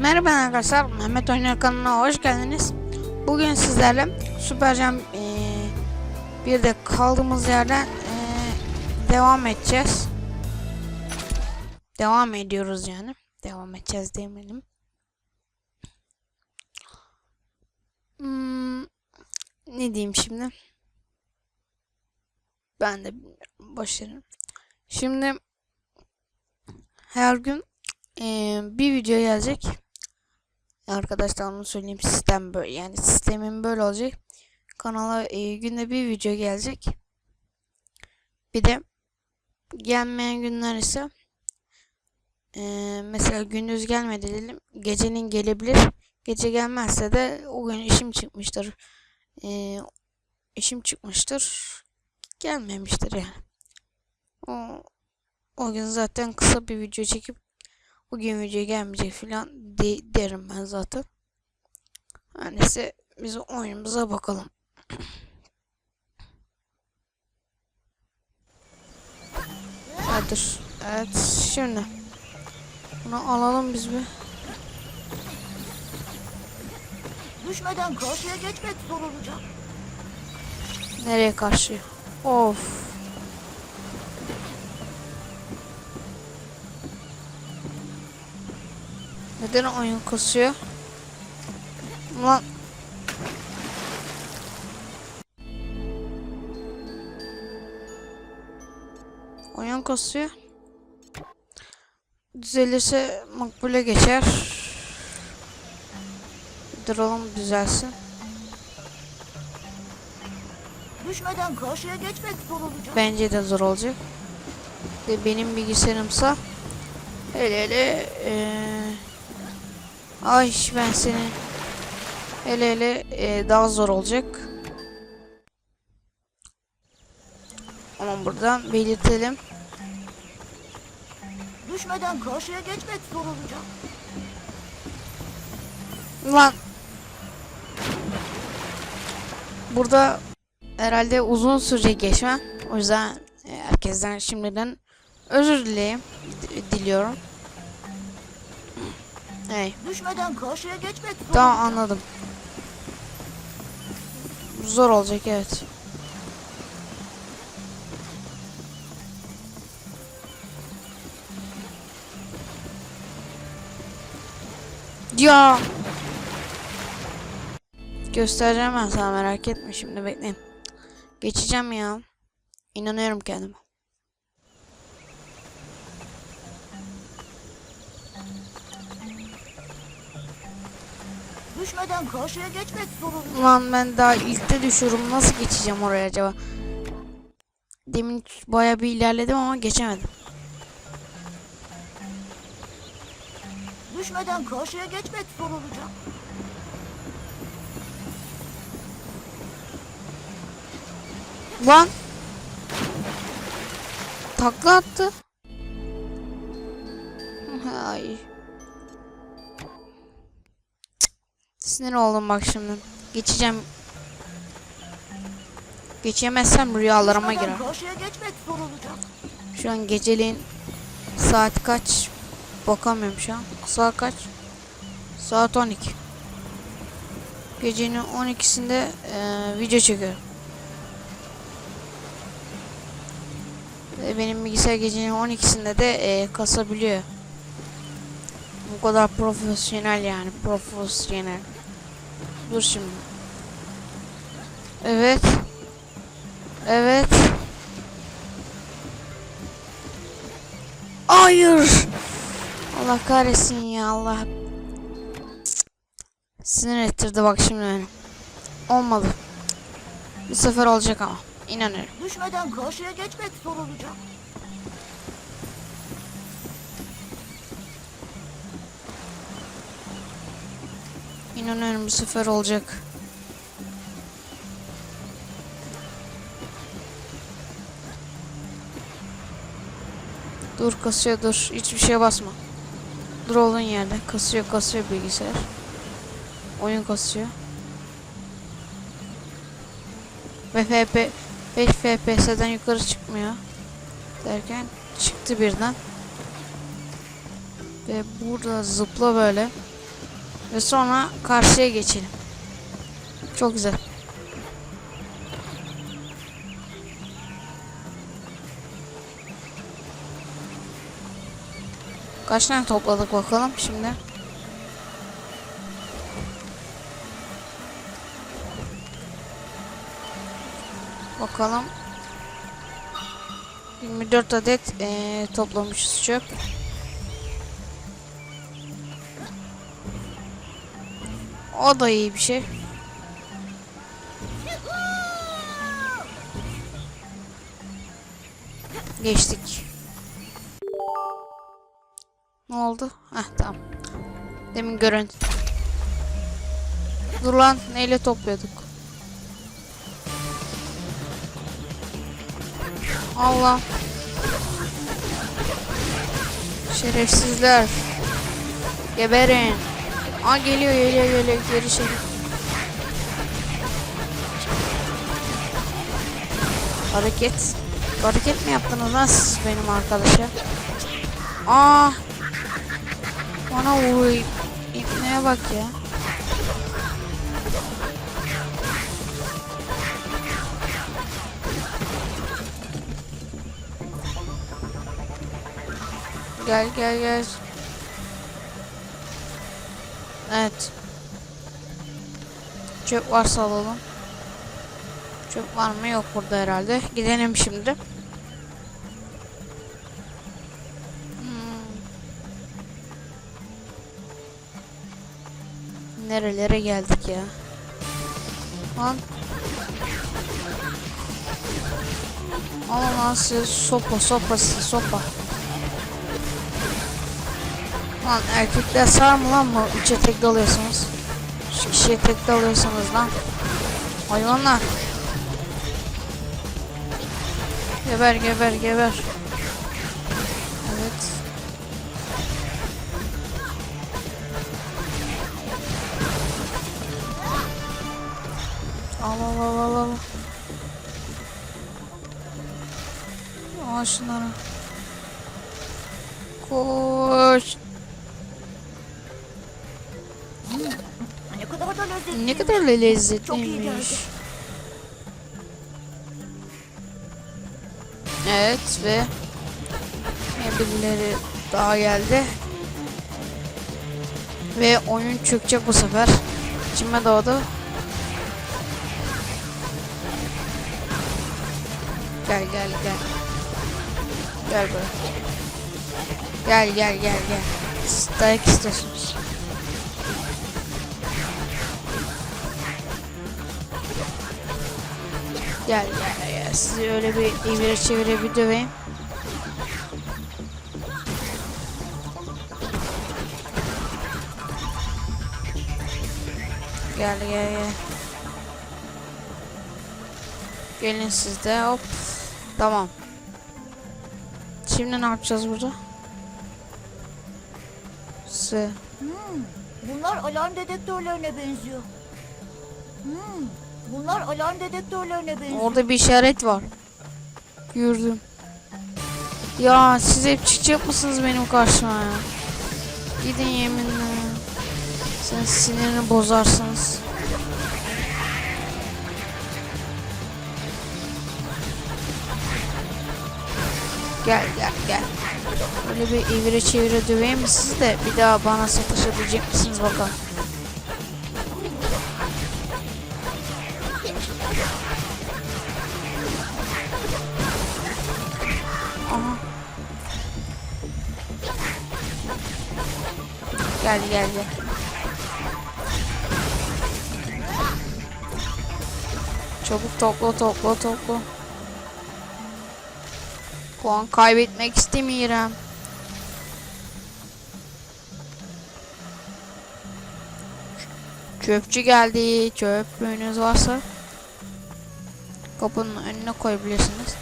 Merhaba arkadaşlar, Mehmet Oynar kanalına hoş geldiniz. Bugün sizlerle Super Jam eee, bir de kaldığımız yerden eee, devam edeceğiz. Devam ediyoruz yani. Devam edeceğiz demedim. Hmm, ne diyeyim şimdi? Ben de verin. Şimdi her gün eee, bir video gelecek. Arkadaşlar onu söyleyeyim sistem böyle yani sistemin böyle olacak. Kanala eee, günde bir video gelecek. Bir de gelmeyen günler ise eee, mesela gündüz gelmedi diyelim gecenin gelebilir. Gece gelmezse de o gün işim çıkmıştır. Eee, işim çıkmıştır. Gelmemiştir yani. O, o gün zaten kısa bir video çekip bugün video gelmeyecek filan de, derim ben zaten. Her neyse biz oyunumuza bakalım. Hadi. Evet şimdi. Bunu alalım biz bir. Düşmeden karşıya geçmek zor olacak. Nereye karşı? Of. Neden oyun kasıyor? Ulan. Oyun kasıyor. Düzelirse makbule geçer. Duralım düzelsin. Düşmeden karşıya geçmek zor olacak. Bence de zor olacak. Ve benim bilgisayarımsa hele hele eee ay ben seni hele hele eee, daha zor olacak. Ama buradan belirtelim. Düşmeden karşıya geçmek zor olacak. Lan burada herhalde uzun sürecek geçme. O yüzden e, herkesten şimdiden özür dileyim. Diliyorum. Hey. Düşmeden karşıya geçmek zor Tamam anladım. Zor olacak evet. Ya. Göstereceğim ben sana merak etme şimdi bekleyin. Geçeceğim ya. İnanıyorum kendime. Düşmeden karşıya geçmek zor olacak. Ulan ben daha ilkte düşüyorum. Nasıl geçeceğim oraya acaba? Demin baya bir ilerledim ama geçemedim. Düşmeden karşıya geçmek zor olacak. Lan! Takla attı. Sinir oldum bak şimdi. Geçeceğim. Geçemezsem rüyalarıma girer. Şu an geceliğin saat kaç? Bakamıyorum şu an. Saat kaç? Saat 12. Gecenin 12'sinde eee, video çekiyorum. Ve benim bilgisayar gecenin 12'sinde de eee, kasabiliyor. Bu kadar profesyonel yani profesyonel. Dur şimdi. Evet. Evet. Hayır. Allah kahretsin ya Allah. Sinir ettirdi bak şimdi beni. Olmadı. Bir sefer olacak ama. İnanıyorum. Düşmeden karşıya geçmek zor olacak. İnanıyorum bir sefer olacak. Dur kasıyor dur. Hiçbir şeye basma. Dur olduğun yerde. Kasıyor kasıyor bilgisayar. Oyun kasıyor. Ve FP 5 FPS'den yukarı çıkmıyor. Derken çıktı birden. Ve burada zıpla böyle. Ve sonra karşıya geçelim. Çok güzel. Kaç tane topladık bakalım şimdi. Bakalım. 24 adet eee, toplamışız çöp. O da iyi bir şey. Geçtik. Ne oldu? Heh tamam. Demin görüntü. Dur lan neyle topluyorduk? Allah. Şerefsizler. Geberin. Aa geliyor geliyor geliyor geri çekil. Hareket. Hareket mi yaptınız lan siz benim arkadaşa? Aa. Bana vuruyor. İpneye bak ya. Gel gel gel. Evet. Çöp varsa alalım. Çöp var mı? Yok burada herhalde. Gidelim şimdi. Hmm. Nerelere geldik ya? Lan. Lan siz sopa sopa sopa. Lan erkekler sar mı lan mı? Üçe tek dalıyorsunuz. Şu kişiye tek dalıyorsunuz lan. Hayvanlar. Geber geber geber. Evet. Al al al al al. Al şunları. Koş. Ne kadar da Çok iyi lezzetliymiş. geldi. Evet ve birileri daha geldi. Ve oyun çökecek bu sefer. İçime doğdu. Gel gel gel. Gel buraya. Gel gel gel gel. Dayak istiyorsunuz. Gel gel gel. Sizi öyle bir evire çevire bir döveyim. Gel gel gel. Gelin siz de hop. Tamam. Şimdi ne yapacağız burada? S. Hmm, bunlar alarm dedektörlerine benziyor. Hmm, bunlar alarm dedektörlerine benziyor. Orada bir işaret var. Gördüm. Ya siz hep çıkacak mısınız benim karşıma ya? Gidin yeminle. Sen sinirini bozarsınız. Gel gel gel. Böyle bir evire çevire döveyim mi sizi de bir daha bana sataşabilecek misiniz bakalım. Aha. Gel gel gel. Çabuk topla topla topla. Puan kaybetmek istemiyorum. Çöpçü geldi. Çöplüğünüz varsa kapının önüne koyabilirsiniz.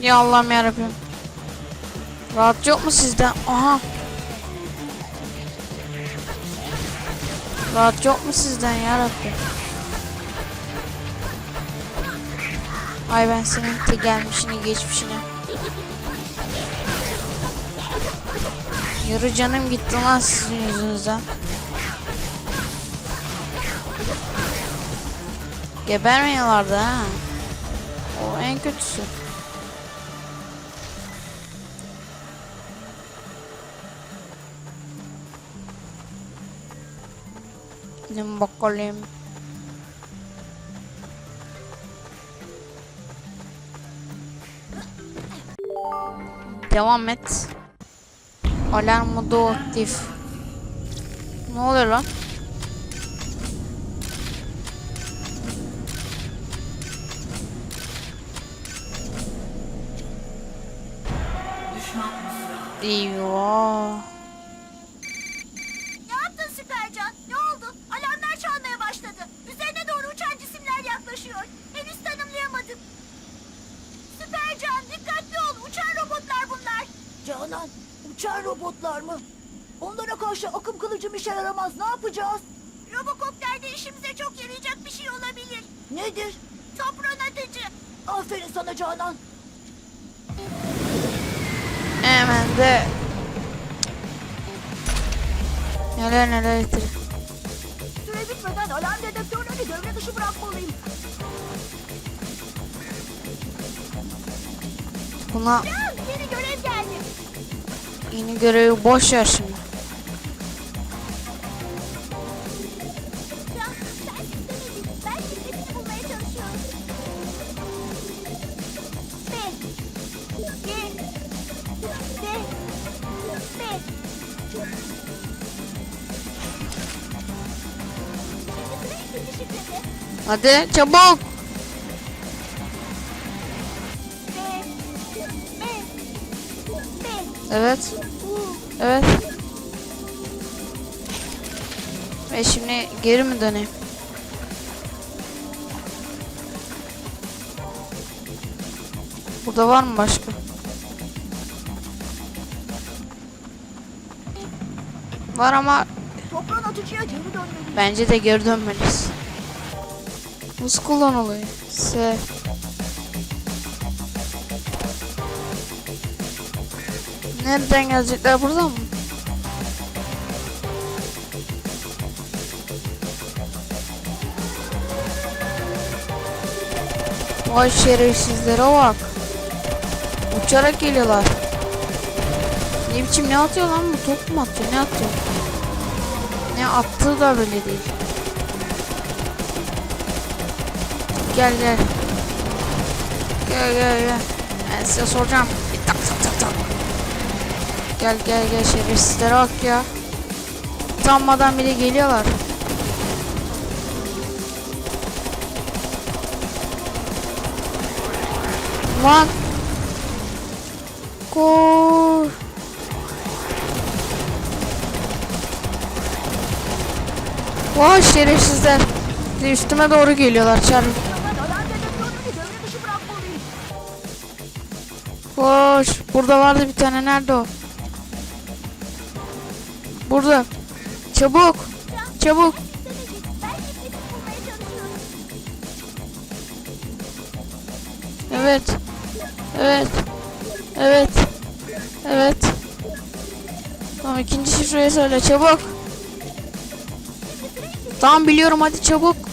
Ya Allah'ım yarabbim. Rahat yok mu sizden? Aha. Rahat yok mu sizden yarabbim? Ay ben senin te gelmişini geçmişini. Yarı canım gitti lan sizin yüzünüzden. Gebermiyorlardı ha. O en kötüsü. Gidin bakalım. Devam et. Alarm modu aktif. Ne oluyor lan? Eyvah. Ne yaptın Süpercan? Ne oldu? Alarmlar çalmaya başladı. Üzerine doğru uçan cisimler yaklaşıyor. Henüz tanımlayamadım. Süpercan dikkatli ol. Uçan robotlar bunlar. Canan uçan robotlar mı? Onlara karşı akım kılıcım işe yaramaz. Ne yapacağız? Robokopter'de işimize çok yarayacak bir şey olabilir. Nedir? Topron atıcı. Aferin sana Canan. Hemen de neler neler getir. Süre bitmeden alarm dedektörlerini devre dışı bırakmalıyım. Buna yeni görev geldi. yeni görevi boş ver şimdi. Hadi çabuk. Evet. Evet. Ve şimdi geri mi döneyim? Burada var mı başka? Var ama Toprağın atıcıya geri dönmeliyim. bence de geri dönmeliyiz. Nasıl kullanılıyor? S. Nereden gelecekler buradan mı? Vay şerefsizlere bak. Uçarak geliyorlar. Ne biçim ne atıyor lan bu top mu atıyor ne atıyor? Ne attığı da böyle değil. Gel gel. Gel gel gel. Ben size soracağım. Bir tak tak tak tak. Gel gel gel şerefsizlere bak ya. Utanmadan bile geliyorlar. Lan. Koş. Vay şerefsizler. Üstüme doğru geliyorlar çarpı. Koş. Burada vardı bir tane. Nerede o? Burada. Çabuk. Çabuk. Evet. Evet. Evet. Evet. Tamam ikinci şifreyi söyle çabuk. Tamam biliyorum hadi çabuk.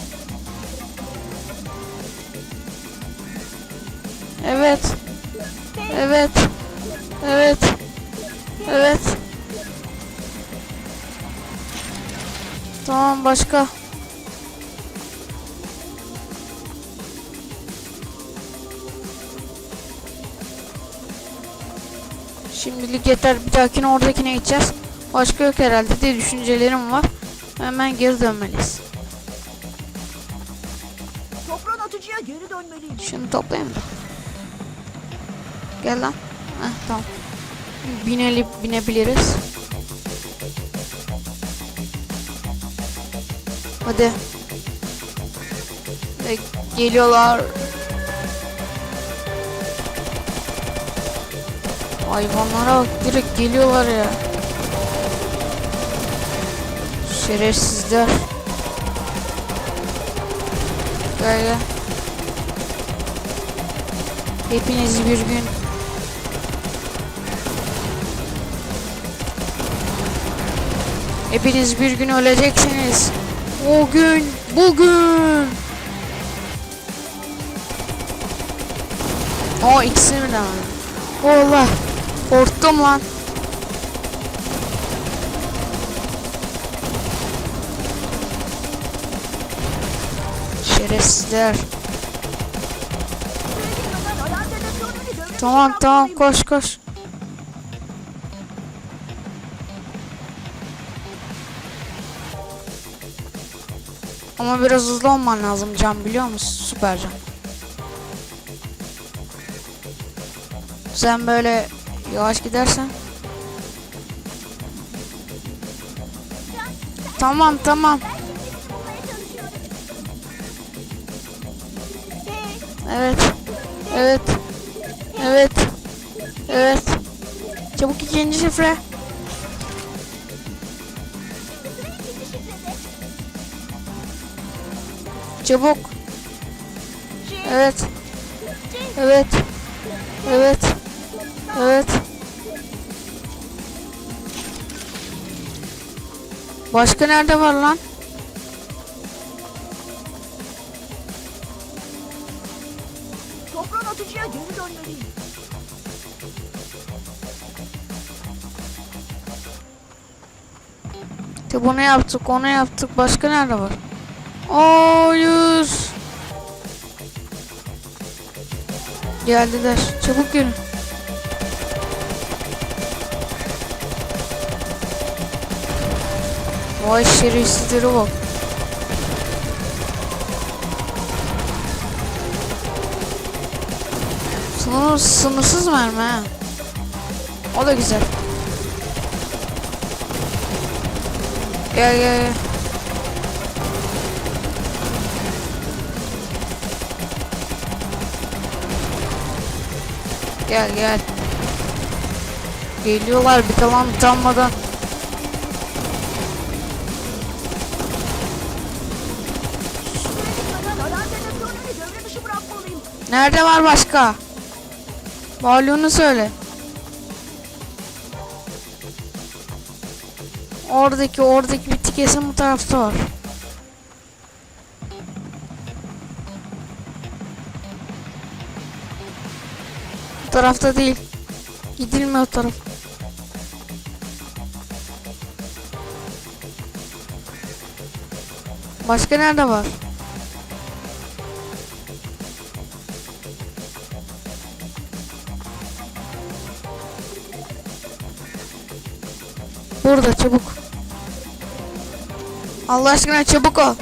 Başka. Şimdilik yeter. Bir dahakine oradakine gideceğiz. Başka yok herhalde diye düşüncelerim var. Hemen geri dönmeliyiz. Toprağın atıcıya geri dönmeliyim. Şunu toplayayım da. Gel lan. Heh, tamam. Bineli binebiliriz. Hadi. Geliyorlar. Hayvanlara bak direkt geliyorlar ya. Şerefsizler. Gel gel. Hepinizi bir gün Hepiniz bir gün öleceksiniz. O gün bugün. O ikisini birden aldım. Allah. Korktum lan. Şerefsizler. Tamam tamam koş koş. Ama biraz hızlı olman lazım Can biliyor musun? Süper Can. Sen böyle yavaş gidersen. Tamam tamam. Çabuk. Evet. Evet. Evet. Evet. Başka nerede var lan? toprağın atıcıya geri dönmeliyim. İşte bunu yaptık, onu yaptık. Başka nerede var? Hayır. Geldiler. Çabuk gelin. Vay şerefsizleri bak. Sınır, sınırsız mermi ha. O da güzel. Gel gel gel. Gel gel. Geliyorlar bir tamam utanmadan. Nerede var başka? Varlığını söyle. Oradaki oradaki bir kesin bu tarafta var. Tarafta değil. Gidilmiyor o taraf. Başka nerede var? Burada çabuk. Allah aşkına çabuk ol.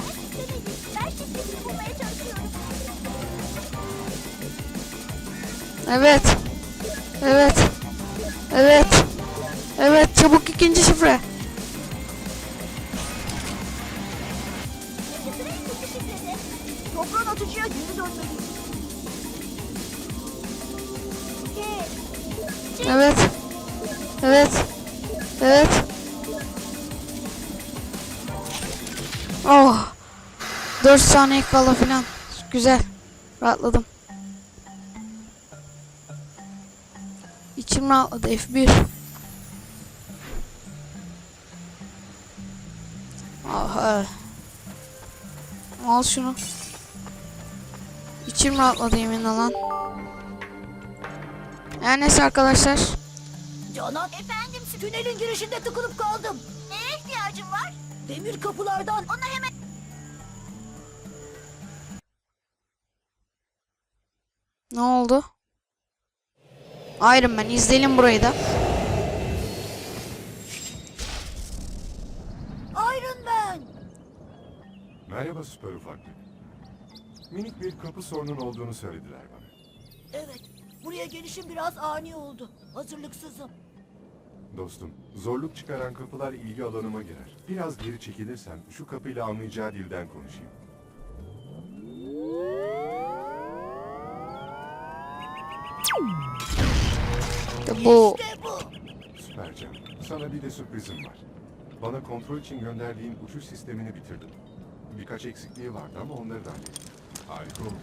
Evet. Evet. Evet. Evet çabuk ikinci şifre. Toprağın atıcıya geri Evet. Evet. Evet. Oh. 4 saniye kala filan. Güzel. Rahatladım. İçim rahatladı F1. Aha. Al şunu. İçim rahatladı yeminle lan. Her neyse arkadaşlar. Canan. Efendim tünelin girişinde tıkılıp kaldım. Neye ihtiyacın var? Demir kapılardan. Ona hemen... Ne oldu? Iron Man izleyelim burayı da. Iron Man. Merhaba süper ufaklık. Minik bir kapı sorunun olduğunu söylediler bana. Evet. Buraya gelişim biraz ani oldu. Hazırlıksızım. Dostum, zorluk çıkaran kapılar ilgi alanıma girer. Biraz geri çekilirsen şu kapıyla anlayacağı dilden konuşayım. İşte bu İşte bu. Süpercan, sana bir de sürprizim var. Bana kontrol için gönderdiğin uçuş sistemini bitirdim. Birkaç eksikliği vardı ama onları da hallettim. Harika oldu.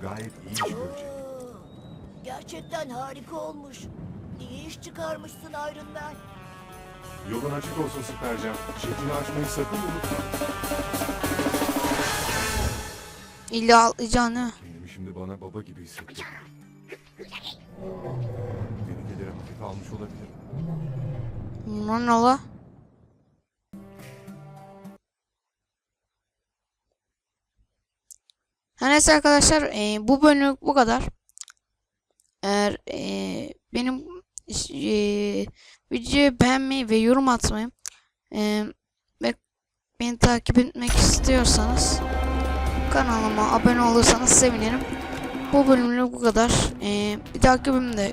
Gayet iyi iş görecek. Gerçekten harika olmuş. İyi iş çıkarmışsın Iron Man. Yolun açık olsun Süpercan. Şeklini açmayı sakın unutma. İlla atlayacaksın? Kendimi şimdi bana baba gibi hissettim. Almış olabilirim. Bunlar ne la? Her neyse arkadaşlar e, bu bölümlük bu kadar. Eğer e, benim e, videoyu beğenmeyi ve yorum atmayı e, ve beni takip etmek istiyorsanız kanalıma abone olursanız sevinirim. Bu bölümlük bu kadar. E, bir dahaki bölümde